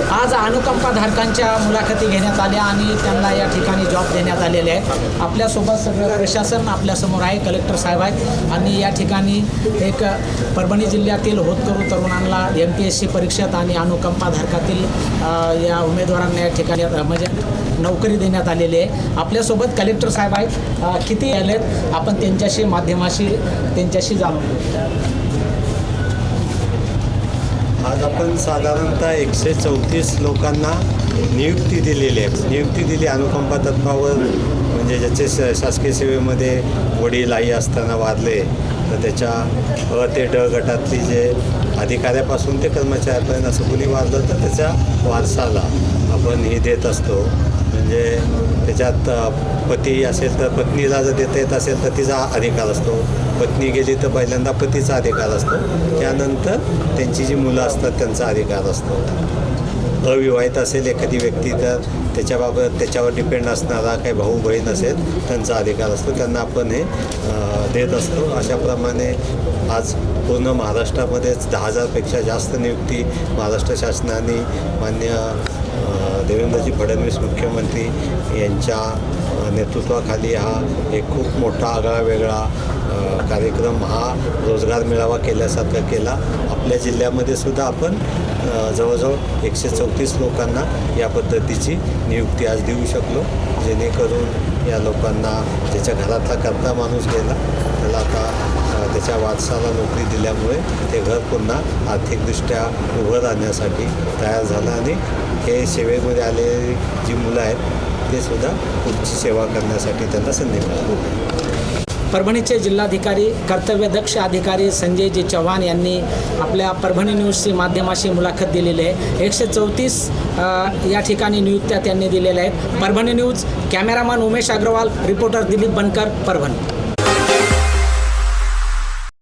आज अनुकंपा धारकांच्या मुलाखती घेण्यात आल्या आणि त्यांना या ठिकाणी जॉब देण्यात आलेले आहेत. आपल्यासोबत सगळं प्रशासन आपल्यासमोर आहे कलेक्टर साहेब आहेत. आणि या ठिकाणी एक परभणी जिल्ह्यातील होतकरू तरुणांना एम पी एस सी परीक्षेत आणि अनुकंपा धारकातील या उमेदवारांना या ठिकाणी म्हणजे नोकरी देण्यात आलेली आहे. आपल्यासोबत कलेक्टर साहेब आहेत. किती आले आहेत आपण त्यांच्याशी माध्यमाशी त्यांच्याशी जाणून घेऊ आज आपण साधारणतः एकशे चौतीस लोकांना नियुक्ती दिलेली आहे. नियुक्ती दिली अनुकंपा तत्वावर म्हणजे ज्याचे श शासकीय सेवेमध्ये वडील आई असताना वारले तर त्याच्या अ ते ड गटातली जे अधिकाऱ्यापासून ते कर्मचाऱ्यापर्यंत असं कुणी वारलं तर त्याच्या वारसाला आपण हे देत असतो. म्हणजे त्याच्यात पती असेल तर पत्नीला जर देता येत असेल तर तिचा अधिकार असतो. पत्नी गेली तर पहिल्यांदा पतीचा अधिकार असतो. त्यानंतर त्यांची जी मुलं असतात त्यांचा अधिकार असतो. अविवाहित असेल एखादी व्यक्ती तर त्याच्याबाबत त्याच्यावर डिपेंड असणारा काही भाऊ बहीण असेल त्यांचा अधिकार असतो. त्यांना आपण हे देत असतो. अशाप्रमाणे आज पूर्ण महाराष्ट्रामध्येच दहा हजारपेक्षा जास्त नियुक्ती महाराष्ट्र शासनाने मान्य देवेंद्रजी फडणवीस मुख्यमंत्री यांच्या नेतृत्वाखाली हा एक खूप मोठा आगळा वेगळा कार्यक्रम हा रोजगार मेळावा केल्यासारखा केला. आपल्या जिल्ह्यामध्ये सुद्धा आपण जवळजवळ एकशे चौतीस लोकांना या पद्धतीची नियुक्ती आज देऊ शकलो. जेणेकरून या लोकांना ज्याच्या घरातला करता माणूस गेला त्याला आता त्याच्या वारसाला नोकरी दिल्यामुळे ते घर पुन्हा आर्थिकदृष्ट्या उभं राहण्यासाठी तयार झालं आणि हे सेवेमध्ये आलेली जी मुलं आहेत ते सुद्धा पुढची सेवा करण्यासाठी त्यांना संधी मिळाली. परभणीचे जिल्हाधिकारी कर्तव्यदक्ष अधिकारी संजयजी चव्हाण यांनी आपल्या परभणी न्यूजची माध्यमाशी मुलाखत दिलेली आहे. एकशे चौतीस या ठिकाणी नियुक्त्या त्यांनी दिलेल्या आहेत. Parbhani news cameraman Umesh Agrawal reporter Dilip Bankar Parbhani.